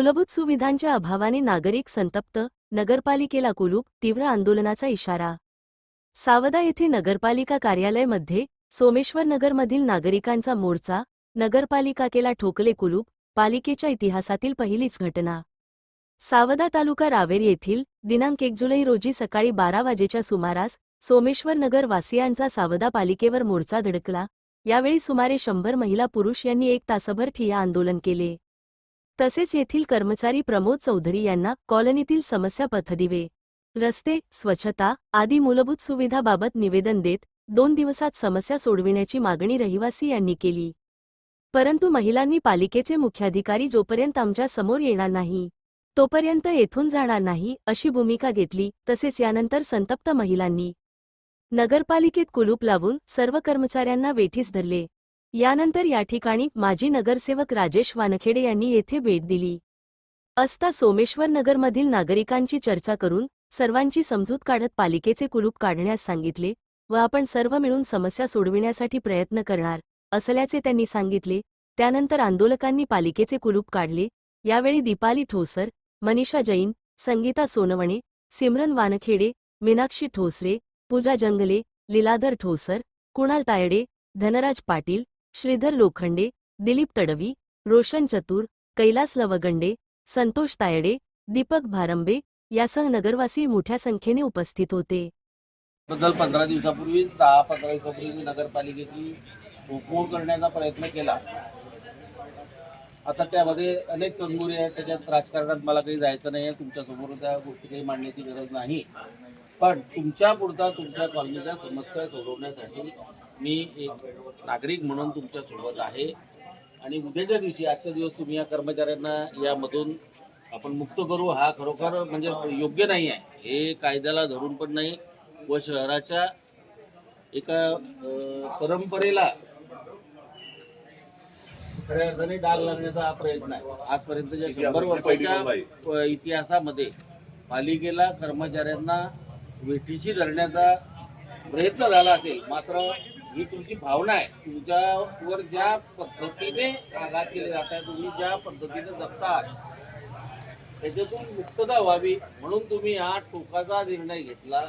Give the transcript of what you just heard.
मूलभूत सुविधांच्या अभावाने नागरिक संतप्त नगरपालिकेला कुलूप तीव्र आंदोलनाचा इशारा. सावदा येथे नगरपालिका कार्यालयमध्ये सोमेश्वर नगरमधील नागरिकांचा मोर्चा नगरपालिका केला ठोकले कुलूप पालिकेच्या इतिहासातील पहिलीच घटना. सावदा तालुका रावेर येथील दिनांक एक जुलै रोजी सकाळी बारा वाजेच्या सुमारास सोमेश्वर नगर वासियांचा सावदा पालिकेवर मोर्चा धडकला यावेळी सुमारे शंभर महिला पुरुष यांनी एक तासभर ठिय्या आंदोलन केले. तसेच येथील कर्मचारी प्रमोद चौधरी यांना कॉलनीतील समस्या पथदिवे रस्ते स्वच्छता आदी मूलभूत सुविधाबाबत निवेदन देत दोन दिवसात समस्या सोडविण्याची मागणी रहिवासी यांनी केली. परंतु महिलांनी पालिकेचे मुख्याधिकारी जोपर्यंत आमच्यासमोर येणार नाही तोपर्यंत येथून जाणार नाही अशी भूमिका घेतली तसेच यानंतर संतप्त महिलांनी नगरपालिकेत कुलूप लावून सर्व कर्मचाऱ्यांना वेठीस धरले. यानंतर या ठिकाणी माजी नगरसेवक राजेश वानखेडे यांनी येथे भेट दिली. असता सोमेश्वर नगरमधील नागरिकांची चर्चा करून सर्वांची समजूत काढत पालिकेचे कुलूप काढण्यास सांगितले व आपण सर्व मिळून समस्या सोडविण्यासाठी प्रयत्न करणार असल्याचे त्यांनी सांगितले. त्यानंतर आंदोलकांनी पालिकेचे कुलूप काढले. यावेळी दीपाली ठोसर मनीषा जैन संगीता सोनवणे सिमरन वानखेडे मीनाक्षी ठोसरे पूजा जंगले लीलाधर ठोसर कुणाल तायडे धनराज पाटील श्रीधर लोखंडे दिलीप तडवी रोशन चतुर कैलास लवगंडे संतोष तायडे दीपक भारंबे यासह नगरवासी मोठ्या संख्येने उपस्थित होते. बद्दल पंधरा दिवसापूर्वीच दहा पंधरा दिवसापूर्वी नगरपालिकेची चोखमोड करण्याचा प्रयत्न केला. आता त्यामध्ये अनेक तंदुरी आहेत त्याच्यात राजकारणात मला काही जायचं नाही आहे तुमच्यासमोर त्या गोष्टी काही मांडण्याची गरज नाही. पण तुमच्या पुढचा तुमच्या कॉलनीच्या समस्या सोडवण्यासाठी मी एक नागरिक म्हणून तुमच्यासोबत आहे. आणि उद्याच्या दिवशी आजच्या दिवस तुम्ही या कर्मचाऱ्यांना यामधून आपण मुक्त करू. हा खरोखर म्हणजे योग्य नाही आहे. हे कायद्याला धरून पण नाही. व शहराच्या एका परंपरेला खऱ्या अर्थाने डाग लागण्याचा हा प्रयत्न आहे. आजपर्यंतच्या शंभर वर्षाच्या इतिहासामध्ये पालिकेला कर्मचाऱ्यांना वेठीशी धरण्याचा प्रयत्न झाला असेल. मात्र ही तुमची भावना आहे. तुमच्यावर ज्या पद्धतीने आघात केले जात आहे तुम्ही ज्या पद्धतीने जगतात त्याच्यातून मुक्तता व्हावी म्हणून तुम्ही हा टोकाचा निर्णय घेतला.